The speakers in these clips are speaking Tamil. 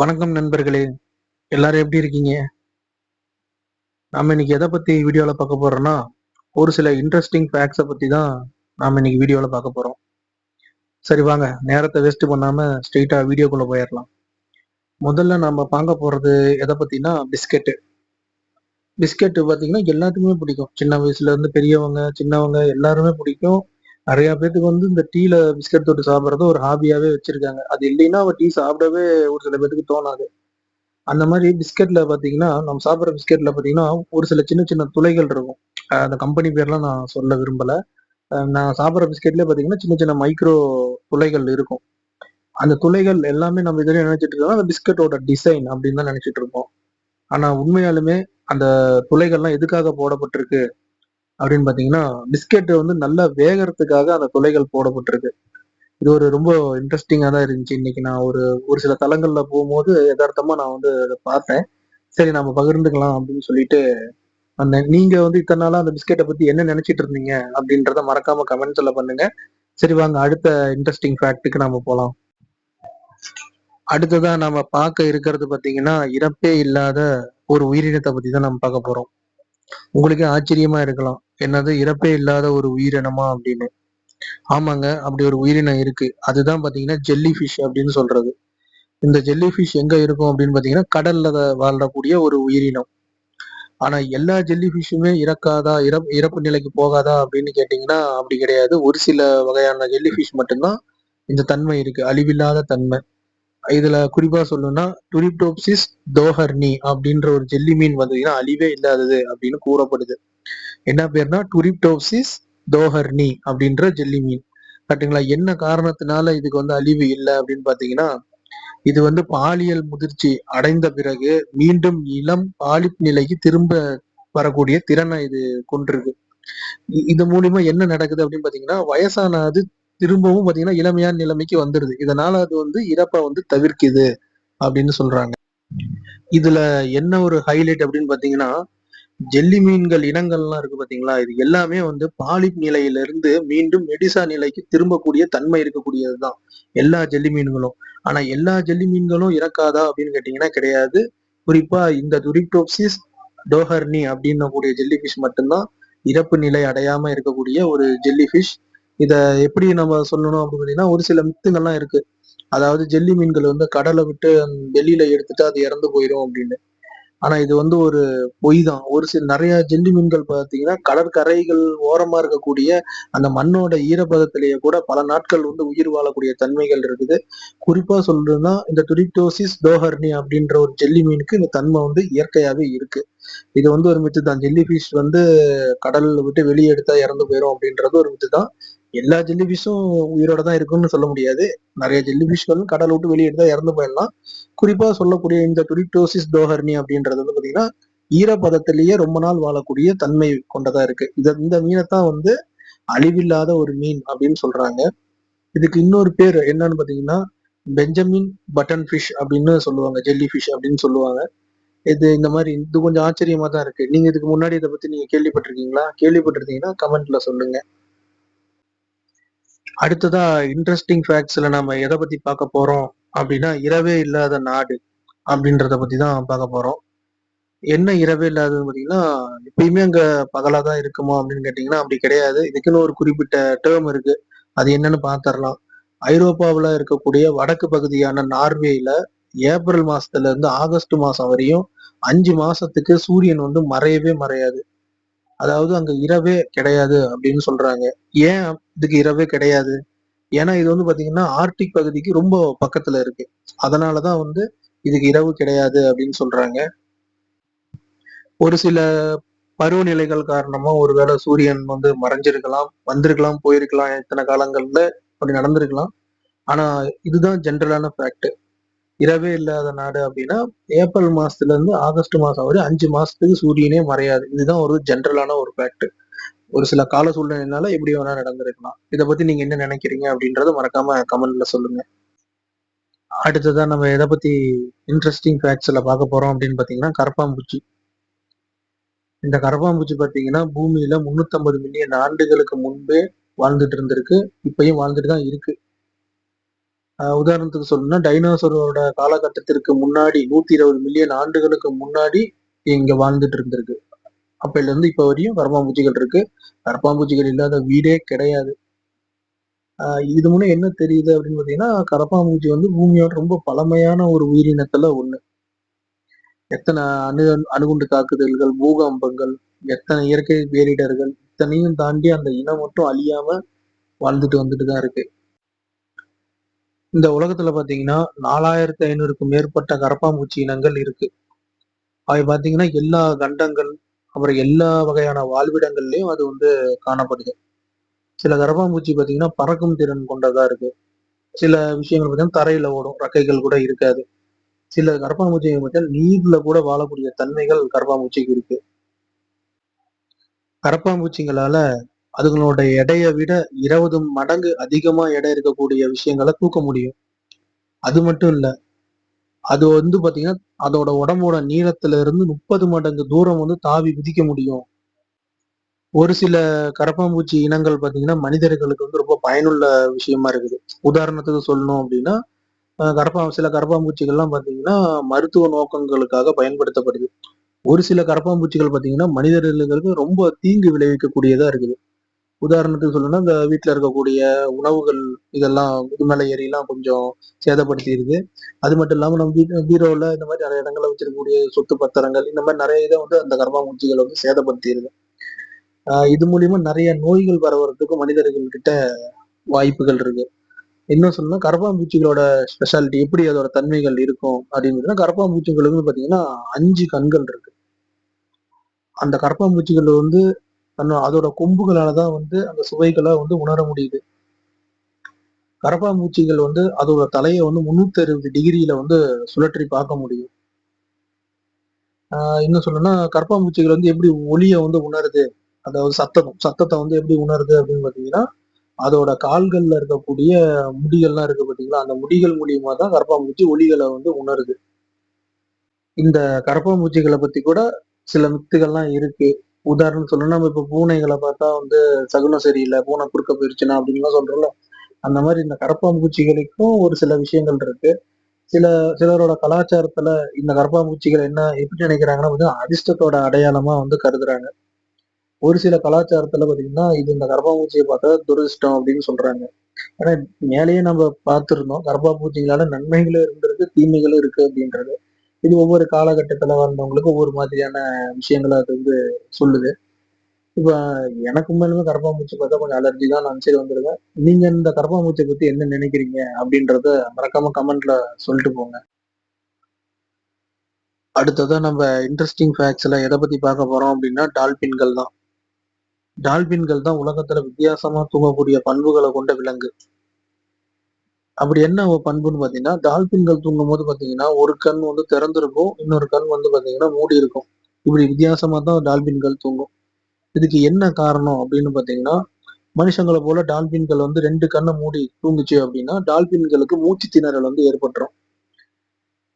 வணக்கம் நண்பர்களே. எல்லாரும் எப்படி இருக்கீங்க? நாம இன்னைக்கு எதை பத்தி வீடியோல பார்க்க போறோம்னா ஒரு சில இன்ட்ரெஸ்டிங் ஃபேக்ட்ஸை பத்தி தான் நாம இன்னைக்கு வீடியோல பார்க்க போறோம். சரி வாங்க. நேரத்தை வேஸ்ட் பண்ணாம ஸ்ட்ரெயிட்டா வீடியோக்குள்ள போயிடலாம். முதல்ல நம்ம பார்க்க போறது எதை பத்தினா பிஸ்கெட்டு பிஸ்கெட்டு பார்த்தீங்கன்னா எல்லாத்துக்குமே பிடிக்கும். சின்ன வயசுல இருந்து பெரியவங்க சின்னவங்க எல்லாருமே பிடிக்கும். நிறைய பேத்துக்கு வந்து இந்த டீல பிஸ்கெட் தொட்டு சாப்பிட்றது ஒரு ஹாபியாவே வச்சிருக்காங்க. அது இல்லைன்னா டீ சாப்பிடவே ஒரு சில பேத்துக்கு தோணாது. அந்த மாதிரி பிஸ்கட்ல பாத்தீங்கன்னா நம்ம சாப்பிட்ற பிஸ்கட்ல பாத்தீங்கன்னா ஒரு சில சின்ன சின்ன துளைகள் இருக்கும். அந்த கம்பெனி பேர்லாம் நான் சொல்ல விரும்பல. நான் சாப்பிட்ற பிஸ்கெட்ல பாத்தீங்கன்னா சின்ன சின்ன மைக்ரோ துளைகள் இருக்கும். அந்த துளைகள் எல்லாமே நம்ம இதுல நினைச்சிட்டு இருக்கோம் அந்த பிஸ்கட்டோட டிசைன் அப்படின்னு தான் நினைச்சிட்டு இருப்போம் ஆனா உண்மையாலுமே அந்த துளைகள்லாம் எதுக்காக போடப்பட்டிருக்கு? அப்படின்னு பாத்தீங்கன்னா பிஸ்கெட் வந்து நல்லா வேகறதுக்காக அந்த துளைகள் போடப்பட்டிருக்கு. இது ஒரு ரொம்ப இன்ட்ரெஸ்டிங்கா தான் இருந்துச்சு. இன்னைக்கு நான் ஒரு ஒரு சில தளங்கள்ல போகும்போது யதார்த்தமா நான் வந்து அதை பார்த்தேன். சரி நம்ம பகிர்ந்துக்கலாம் அப்படின்னு சொல்லிட்டு அந்த நீங்க வந்து இத்தனை நாளா அந்த பிஸ்கெட்டை பத்தி என்ன நினைச்சிட்டு இருந்தீங்க அப்படின்றத மறக்காம கமெண்ட்ஸ்ல பண்ணுங்க. சரி வாங்க அடுத்த இன்ட்ரெஸ்டிங் ஃபேக்ட்டுக்கு நம்ம போலாம். அடுத்ததா நம்ம பார்க்க இருக்கிறது பாத்தீங்கன்னா இறப்பே இல்லாத ஒரு உயிரினத்தை பத்தி தான் நம்ம பார்க்க போறோம். உங்களுக்கே ஆச்சரியமா இருக்கலாம். என்னது இறப்பே இல்லாத ஒரு உயிரினமா அப்படின்னு. ஆமாங்க அப்படி ஒரு உயிரினம் இருக்கு. அதுதான் பாத்தீங்கன்னா ஜெல்லி ஃபிஷ் அப்படின்னு சொல்றது. இந்த ஜெல்லி ஃபிஷ் எங்க இருக்கும் அப்படின்னு பாத்தீங்கன்னா கடல்ல வாழக்கூடிய ஒரு உயிரினம். ஆனா எல்லா ஜெல்லி ஃபிஷ்ஷுமே இறக்காதா இறப் இறப்பு நிலைக்கு போகாதா அப்படின்னு கேட்டீங்கன்னா அப்படி கிடையாது. ஒரு சில வகையான ஜெல்லி ஃபிஷ் மட்டும்தான் இந்த தன்மை இருக்கு. அழிவில்லாத தன்மை. இதுல குறிப்பா சொல்லணும்னா டுரிப்டோப்சிஸ் தோஹர்னி அப்படின்ற ஒரு ஜெல்லி மீன் வந்தீங்கன்னா அழிவே இல்லாதது அப்படின்னு கூறப்படுது. என்ன பேர்னா டுரிப்டோசிஸ் தோஹர்னி அப்படின்ற ஜெல்லி மீன். கரெக்ட்டுங்களா என்ன காரணத்தினால இதுக்கு வந்து அழிவு இல்லை அப்படின்னு பாத்தீங்கன்னா இது வந்து பாலியல் முதிர்ச்சி அடைந்த பிறகு மீண்டும் இளம் பாலிப் நிலைக்கு திரும்ப வரக்கூடிய திறனை இது கொண்டிருக்கு. இது மூலியமா என்ன நடக்குது அப்படின்னு பாத்தீங்கன்னா வயசான அது திரும்பவும் பாத்தீங்கன்னா இளமையான நிலைமைக்கு வந்துருது. இதனால அது வந்து இறப்பை வந்து தவிர்க்குது அப்படின்னு சொல்றாங்க. இதுல என்ன ஒரு ஹைலைட் அப்படின்னு பாத்தீங்கன்னா ஜெல்லி மீன்கள் இனங்கள்லாம் இருக்கு பாத்தீங்களா? இது எல்லாமே வந்து பாலிப் நிலையிலிருந்து மீண்டும் மெடிசா நிலைக்கு திரும்பக்கூடிய தன்மை இருக்கக்கூடியதுதான். எல்லா ஜெல்லி மீன்களும். ஆனா எல்லா ஜெல்லி மீன்களும் இறக்காதா அப்படின்னு கேட்டீங்கன்னா கிடையாது. குறிப்பா இந்த துரிப்டோப்சிஸ் டோஹர்னி அப்படின்னக்கூடிய ஜெல்லி ஃபிஷ் மட்டும்தான் இறப்பு நிலை அடையாம இருக்கக்கூடிய ஒரு ஜெல்லி ஃபிஷ் இதை எப்படி நம்ம சொல்லணும் அப்படின்னு பார்த்தீங்கன்னா ஒரு சில மித்துங்கள்லாம் இருக்கு. அதாவது ஜெல்லி மீன்கள் வந்து கடலை விட்டு வெளியில எடுத்துட்டு அது இறந்து போயிடும் அப்படின்னு. ஆனா இது வந்து ஒரு பொய் தான். ஒரு சில நிறைய ஜெல்லி மீன்கள் பார்த்தீங்கன்னா கடற்கரைகள் ஓரமா இருக்கக்கூடிய அந்த மண்ணோட ஈரப்பதத்திலேயே கூட பல நாட்கள் வந்து உயிர் வாழக்கூடிய தன்மைகள் இருக்குது. குறிப்பா சொல்றதுன்னா இந்த துரிப்டோசிஸ் தோஹர்னி அப்படின்ற ஒரு ஜெல்லி மீனுக்கு இந்த தன்மை வந்து இயற்கையாவே இருக்கு. இது வந்து ஒரு மித்து தான் ஜெல்லி ஃபிஷ் வந்து கடல் விட்டு வெளியே எடுத்தா இறந்து போயிடும் அப்படின்றது ஒரு மித்து தான் எல்லா ஜெல்லிஃபிஷும் உயிரோட தான் இருக்குன்னு சொல்ல முடியாது. நிறைய ஜெல்லிஃபிஷ்களும் கடல் விட்டு வெளியே தான் இறந்து போயிடலாம். குறிப்பா சொல்லக்கூடிய இந்த துரிட்டோசிஸ் டோஹர்னி அப்படின்றது வந்து பாத்தீங்கன்னா ஈரப்பதத்திலேயே ரொம்ப நாள் வாழக்கூடிய தன்மை கொண்டதா இருக்கு. இத இந்த மீனைத்தான் வந்து அழிவில்லாத ஒரு மீன் அப்படின்னு சொல்றாங்க. இதுக்கு இன்னொரு பேர் என்னன்னு பாத்தீங்கன்னா பெஞ்சமின் பட்டன் ஃபிஷ் அப்படின்னு சொல்லுவாங்க ஜெல்லி ஃபிஷ் அப்படின்னு சொல்லுவாங்க. இது இந்த மாதிரி இது கொஞ்சம் ஆச்சரியமா தான் இருக்கு. நீங்க இதுக்கு முன்னாடி இதை பத்தி நீங்க கேள்விப்பட்டிருக்கீங்களா? கேள்விப்பட்டிருந்தீங்கன்னா கமெண்ட்ல சொல்லுங்க. அடுத்ததா இன்ட்ரெஸ்டிங் ஃபேக்ட்ஸ்ல நம்ம எதை பத்தி பார்க்க போறோம் அப்படின்னா இரவே இல்லாத நாடு அப்படின்றத பத்தி தான் பார்க்க போறோம். என்ன இரவே இல்லாதுன்னு பார்த்தீங்கன்னா எப்பயுமே அங்க பகலா தான் இருக்குமா அப்படின்னு கேட்டீங்கன்னா அப்படி கிடையாது. இதுக்குன்னு ஒரு குறிப்பிட்ட டேர்ம் இருக்கு. அது என்னன்னு பார்த்துடலாம். ஐரோப்பாவில் இருக்கக்கூடிய வடக்கு பகுதியான நார்வேல ஏப்ரல் மாசத்துல இருந்து ஆகஸ்ட் மாசம் வரையும் அஞ்சு மாசத்துக்கு சூரியன் வந்து மறையவே மறையாது. அதாவது அங்க இரவே கிடையாது அப்படின்னு சொல்றாங்க. ஏன் இதுக்கு இரவே கிடையாது? ஏன்னா இது வந்து பாத்தீங்கன்னா ஆர்டிக் பகுதிக்கு ரொம்ப பக்கத்துல இருக்கு. அதனாலதான் வந்து இதுக்கு இரவு கிடையாது அப்படின்னு சொல்றாங்க. ஒரு சில பருவநிலைகள் காரணமா ஒருவேளை சூரியன் வந்து மறைஞ்சிருக்கலாம் வந்திருக்கலாம் போயிருக்கலாம் இத்தனை காலங்கள்ல அப்படி நடந்திருக்கலாம். ஆனா இதுதான் ஜென்ரலான ஃபேக்ட் இரவே இல்லாத நாடு அப்படின்னா ஏப்ரல் மாசத்துல இருந்து ஆகஸ்ட் மாசம் வரை அஞ்சு மாசத்துக்கு சூரியனே மறையாது. இதுதான் ஒரு ஜென்ரலான ஒரு ஃபேக்ட். ஒரு சில கால சூழ்நிலைனால எப்படி வேணா நடந்திருக்கலாம். இதை பத்தி நீங்க என்ன நினைக்கிறீங்க அப்படின்றத மறக்காம கமெண்ட்ல சொல்லுங்க. அடுத்ததா நம்ம எதை பத்தி இன்ட்ரெஸ்டிங் ஃபேக்ட்ஸ்ல பார்க்க போறோம் அப்படின்னு பாத்தீங்கன்னா கரப்பாம்பூச்சி இந்த கரப்பாம்பூச்சி பாத்தீங்கன்னா பூமியில 350 மில்லியன் ஆண்டுகளுக்கு முன்பே வாழ்ந்துட்டு இருந்திருக்கு. இப்பயும் வாழ்ந்துட்டு தான் இருக்கு. உதாரணத்துக்கு சொல்லணும்னா டைனோசரோட காலகட்டத்திற்கு முன்னாடி நூத்தி இருபது மில்லியன் ஆண்டுகளுக்கு முன்னாடி இங்க வாழ்ந்துட்டு இருந்திருக்கு. அப்பையில இருந்து இப்ப வரையும் கரப்பாம்பூச்சிகள் இருக்கு. கரப்பாம்பூச்சிகள் இல்லாத வீடே கிடையாது. ஆஹ் இது மூலம் என்ன தெரியுது அப்படின்னு பாத்தீங்கன்னா கரப்பாம்பூச்சி வந்து பூமியோட ரொம்ப பழமையான ஒரு உயிரினத்துல ஒண்ணு. எத்தனை அணு அணுகுண்டு தாக்குதல்கள் பூகம்பங்கள் எத்தனை இயற்கை பேரிடர்கள் இத்தனையும் தாண்டி அந்த இனம் மட்டும் அழியாம வாழ்ந்துட்டு வந்துட்டு தான் இருக்கு. இந்த உலகத்துல பாத்தீங்கன்னா நாலாயிரத்தி ஐநூறுக்கும் மேற்பட்ட கரப்பாம்பூச்சி இனங்கள் இருக்கு. அவை பாத்தீங்கன்னா எல்லா கண்டங்கள் அப்புறம் எல்லா வகையான வாழ்விடங்கள்லயும் அது வந்து காணப்படுது. சில கரப்பாம்பூச்சி பாத்தீங்கன்னா பறக்கும் திறன் கொண்டதா இருக்கு. சில விஷயங்கள் பார்த்தீங்கன்னா தரையில ஓடும் ரக்கைகள் கூட இருக்காது. சில கரப்பாம்பூச்சி பார்த்தீங்கன்னா நீர்ல கூட வாழக்கூடிய தன்மைகள் கரப்பாம்பூச்சிக்கு இருக்கு. கரப்பாம்பூச்சிங்களால அதுங்களோட எடையை விட இருபது மடங்கு அதிகமா எடை இருக்கக்கூடிய விஷயங்களை தூக்க முடியும். அது மட்டும் இல்ல அது வந்து பாத்தீங்கன்னா அதோட உடம்போட நீளத்துல இருந்து முப்பது மடங்கு தூரம் வந்து தாவி குதிக்க முடியும். ஒரு சில கரப்பாம்பூச்சி இனங்கள் பாத்தீங்கன்னா மனிதர்களுக்கு வந்து ரொம்ப பயனுள்ள விஷயமா இருக்குது. உதாரணத்துக்கு சொல்லணும் அப்படின்னா கரப்பா சில கரப்பாம்பூச்சிகள்லாம் பாத்தீங்கன்னா மருத்துவ நோக்கங்களுக்காக பயன்படுத்தப்படுது. ஒரு சில கரப்பாம்பூச்சிகள் பாத்தீங்கன்னா மனிதர்களுக்கு ரொம்ப தீங்கு விளைவிக்கக்கூடியதா இருக்குது. உதாரணத்துக்கு சொல்லணும்னா இந்த வீட்டில் இருக்கக்கூடிய உணவுகள் இதெல்லாம் இது ஏறிலாம் கொஞ்சம் சேதப்படுத்திடுது அது மட்டும் இல்லாமல் நம்ம வீட்டு பீரோவில் இந்த மாதிரி நிறைய இடங்களில் வச்சிருக்கக்கூடிய சொத்து பத்திரங்கள் இந்த மாதிரி நிறைய இதை வந்து அந்த கர்ப்பாம்பூச்சிகளை வந்து சேதப்படுத்திடுது ஆஹ் இது மூலியமா நிறைய நோய்கள் பரவறதுக்கு மனிதர்கள் கிட்ட வாய்ப்புகள் இருக்கு. இன்னும் சொல்லணும்னா கரப்பாம்பூச்சிகளோட ஸ்பெஷாலிட்டி எப்படி அதோட தன்மைகள் இருக்கும் அப்படின்னு கரப்பாம்பூச்சிகளுக்கு பாத்தீங்கன்னா அஞ்சு கண்கள் இருக்கு. அந்த கரப்பாம்பூச்சிகள் வந்து அதோட கொம்புகளால தான் வந்து அந்த சுவைகளை வந்து உணர முடியுது. கரப்பாம்பூச்சிகள் வந்து அதோட தலையை வந்து முன்னூத்தி அறுபது டிகிரியில வந்து சுழற்றி பார்க்க முடியும். ஆஹ் இன்னும் சொல்லணும்னா கரப்பாம்பூச்சிகள் வந்து எப்படி ஒளியை வந்து உணருது? அதாவது சத்தம் சத்தத்தை வந்து எப்படி உணருது அப்படின்னு பாத்தீங்கன்னா அதோட கால்கள்ல இருக்கக்கூடிய முடிகள்லாம் இருக்கு பாத்தீங்களா அந்த முடிகள் மூலியமா தான் கரப்பாம்பூச்சி ஒளிகளை வந்து உணருது. இந்த கரப்பாம்பூச்சிகளை பத்தி கூட சில மித்துகள்லாம் இருக்கு. உதாரணம் சொல்லணும் நம்ம இப்ப பூனைகளை பார்த்தா வந்து சகுனம் சரியில்லை பூனை குறுக்க போயிருச்சுன்னா அப்படின்லாம் சொல்றோம்ல. அந்த மாதிரி இந்த கரப்பாம்பூச்சிகளுக்கும் ஒரு சில விஷயங்கள் இருக்கு. சில சிலரோட கலாச்சாரத்துல இந்த கரப்பாம்பூச்சிகள் என்ன எப்படி நினைக்கிறாங்கன்னா வந்து அதிர்ஷ்டத்தோட அடையாளமா வந்து கருதுறாங்க. ஒரு சில கலாச்சாரத்துல பாத்தீங்கன்னா இது இந்த கரப்பாம்பூச்சியை பார்த்தா துரதிருஷ்டம் அப்படின்னு சொல்றாங்க. ஆனா மேலேயே நம்ம பார்த்துருந்தோம் கரப்பாம்பூச்சிகளால நன்மைகளும் இருந்திருக்கு தீமைகளும் இருக்கு அப்படின்றது. இது ஒவ்வொரு காலகட்டத்துல வந்தவங்களுக்கு ஒவ்வொரு மாதிரியான விஷயங்களை அது வந்து சொல்லுது. இப்ப எனக்கு மேலுமே கரப்பாம்பூச்சி பார்த்தா கொஞ்சம் அலர்ஜி தான். நான் சரி வந்துருவேன். நீங்க இந்த கரப்பாம்பூச்சியை பத்தி என்ன நினைக்கிறீங்க அப்படின்றத மறக்காம கமெண்ட்ல சொல்லிட்டு போங்க. அடுத்ததா நம்ம இன்ட்ரெஸ்டிங் ஃபேக்ட்ஸ்ல எதை பத்தி பார்க்க போறோம் அப்படின்னா டால்பின்கள் தான். டால்பின்கள் தான் உலகத்துல வித்தியாசமா தூங்கக்கூடிய பண்புகளை கொண்ட விலங்கு. அப்படி என்ன பண்புன்னு பாத்தீங்கன்னா டால்பின்கள் தூங்கும் போது பாத்தீங்கன்னா ஒரு கண் வந்து திறந்திருக்கும் இன்னொரு கண் வந்து பாத்தீங்கன்னா மூடி இருக்கும். இப்படி வித்தியாசமா தான் டால்பின்கள் தூங்கும். இதுக்கு என்ன காரணம் அப்படின்னு பாத்தீங்கன்னா மனுஷங்களை போல டால்பின்கள் வந்து ரெண்டு கண்ணை மூடி தூங்குச்சு அப்படின்னா டால்பின்களுக்கு மூச்சு திணறல் வந்து ஏற்பட்டுரும்.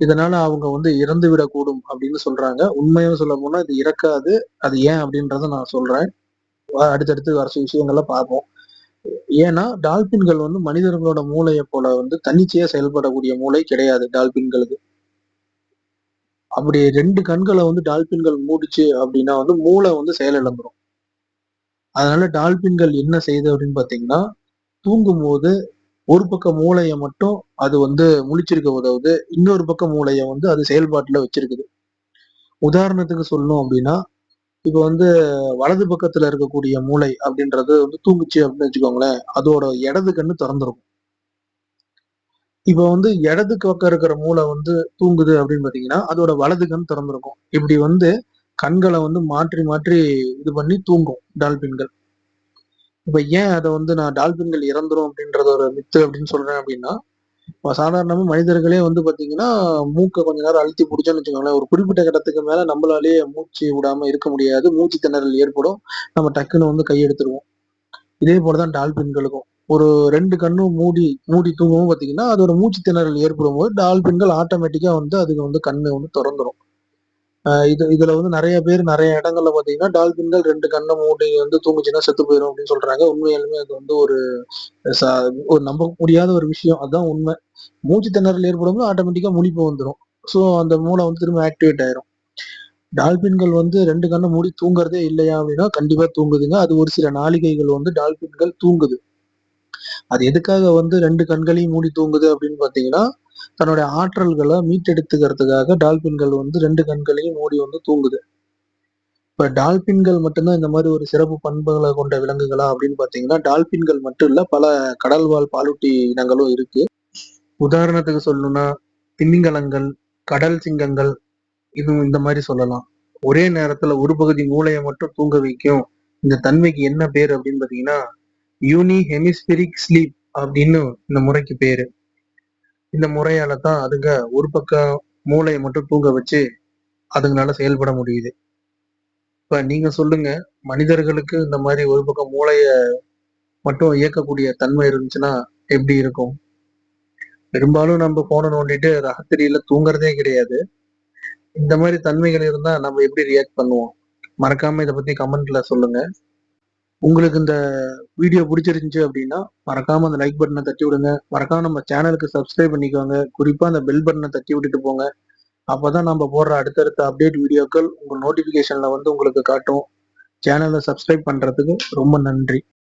இதனால அவங்க வந்து இறந்து விடக்கூடும் அப்படின்னு சொல்றாங்க. உண்மையாக சொல்ல போனா இது இறக்காது. அது ஏன் அப்படின்றத நான் சொல்றேன். அடுத்தடுத்து வர விஷயங்கள்ல பார்ப்போம். ஏன்னா டால்பின்கள் வந்து மனிதர்களோட மூளையை போல வந்து தன்னிச்சையா செயல்படக்கூடிய மூளை கிடையாது டால்பின்களுக்கு. அப்படி ரெண்டு கண்களை வந்து டால்பின்கள் மூடிச்சு அப்படின்னா வந்து மூளை வந்து செயலிழந்துடும் அதனால டால்பின்கள் என்ன செய்யுது அப்படின்னு பார்த்தீங்கன்னா தூங்கும் போது ஒரு பக்கம் மூளையை மட்டும் அது வந்து முழிச்சிருக்க உதவுது. இன்னொரு பக்கம் மூளையை வந்து அது செயல்பாட்டுல வச்சிருக்குது. உதாரணத்துக்கு சொல்லணும் அப்படின்னா இப்ப வந்து வலது பக்கத்துல இருக்கக்கூடிய மூளை அப்படின்றது வந்து தூங்குச்சு அப்படின்னு வச்சுக்கோங்களேன் அதோட இடது கண்ணு திறந்துருக்கும். இப்ப வந்து இடது பக்கம் இருக்கிற மூளை வந்து தூங்குது அப்படின்னு பாத்தீங்கன்னா அதோட வலது கண் திறந்திருக்கும். இப்படி வந்து கண்களை வந்து மாற்றி மாற்றி இது பண்ணி தூங்கும் டால்பின்கள். இப்ப ஏன் அதை வந்து நான் டால்பின்கள் இறந்துரும் அப்படின்றத ஒரு மித்து அப்படின்னு சொல்றேன் அப்படின்னா இப்போ சாதாரணமா மனிதர்களே வந்து பாத்தீங்கன்னா மூக்கை கொஞ்ச நேரம் அழுத்தி பிடிச்சோன்னு வச்சுக்கோங்களேன். ஒரு குறிப்பிட்ட கட்டத்துக்கு மேல நம்மளாலேயே மூச்சு விடாம இருக்க முடியாது. மூச்சு திணறல் ஏற்படும். நம்ம டக்குன்னு வந்து கையெடுத்துருவோம் இதே போலதான் டால்பின்களுக்கும். ஒரு ரெண்டு கண்ணும் மூடி மூடி தூங்கவும் பாத்தீங்கன்னா அதோட மூச்சு திணறல் ஏற்படும் போது டால்பின்கள் ஆட்டோமேட்டிக்கா வந்து அதுக்கு வந்து கண்ணு வந்து திறந்துரும். இது இதுல வந்து நிறைய பேர் நிறைய இடங்கள்ல பாத்தீங்கன்னா டால்பின்கள் ரெண்டு கண்ணை மூடி வந்து தூங்குச்சுன்னா செத்து போயிடும் அப்படின்னு சொல்றாங்க. உண்மையாலுமே அது வந்து ஒரு ஒரு நம்ப முடியாத ஒரு விஷயம். அதுதான் உண்மை. மூச்சு திணறல் ஏற்படும் ஆட்டோமேட்டிக்கா முழிப்பு வந்துடும் ஸோ அந்த மூளை வந்து திரும்ப ஆக்டிவேட் ஆயிரும். டால்பின்கள் வந்து ரெண்டு கண்ணை மூடி தூங்குறதே இல்லையா அப்படின்னா கண்டிப்பா தூங்குதுங்க. அது ஒரு சில நாளிகைகள் வந்து டால்பின்கள் தூங்குது. அது எதுக்காக வந்து ரெண்டு கண்களையும் மூடி தூங்குது அப்படின்னு பாத்தீங்கன்னா தன்னுடைய ஆற்றல்களை மீட்டெடுத்துக்கிறதுக்காக டால்பின்கள் வந்து ரெண்டு கண்களையும் மூடி வந்து தூங்குது. இப்ப டால்பின்கள் மட்டும்தான் இந்த மாதிரி ஒரு சிறப்பு பண்புகளை கொண்ட விலங்குகளா அப்படின்னு பாத்தீங்கன்னா டால்பின்கள் மட்டும் இல்ல பல கடல்வாழ் பாலூட்டி இனங்களும் இருக்கு. உதாரணத்துக்கு சொல்லணும்னா திமிங்கலங்கள் கடல் சிங்கங்கள் இது இந்த மாதிரி சொல்லலாம். ஒரே நேரத்துல ஒரு பகுதி மூளையை மட்டும் தூங்க வைக்கும். இந்த தன்மைக்கு என்ன பேர் அப்படின்னு பாத்தீங்கன்னா யூனி ஹெமிஸ்பிரிக் ஸ்லீப் அப்படின்னு இந்த முறைக்கு பேரு. இந்த முறையால தான் அதுங்க ஒரு பக்கம் மூளையை மட்டும் தூங்க வச்சு அதுங்களால செயல்பட முடியுது. இப்ப நீங்க சொல்லுங்க மனிதர்களுக்கு இந்த மாதிரி ஒரு பக்கம் மூளைய மட்டும் இயக்கக்கூடிய தன்மை இருந்துச்சுன்னா எப்படி இருக்கும்? பெரும்பாலும் நம்ம போனை நோண்டிட்டு ராத்திரியில தூங்குறதே கிடையாது. இந்த மாதிரி தன்மைகள் இருந்தா நம்ம எப்படி ரியாக்ட் பண்ணுவோம்? மறக்காம இதை பத்தி கமெண்ட்ல சொல்லுங்க. உங்களுக்கு இந்த வீடியோ பிடிச்சிருந்துச்சு அப்படின்னா மறக்காம அந்த லைக் பட்டனை தட்டி விடுங்க. மறக்காம நம்ம சேனலுக்கு சப்ஸ்கிரைப் பண்ணிக்கோங்க. குறிப்பா அந்த பெல் பட்டனை தட்டி விட்டுட்டு போங்க. அப்பதான் நம்ம போடுற அடுத்தடுத்த அப்டேட் வீடியோக்கள் உங்க நோட்டிபிகேஷன்ல வந்து உங்களுக்கு காட்டும். சேனலை சப்ஸ்கிரைப் பண்றதுக்கு ரொம்ப நன்றி.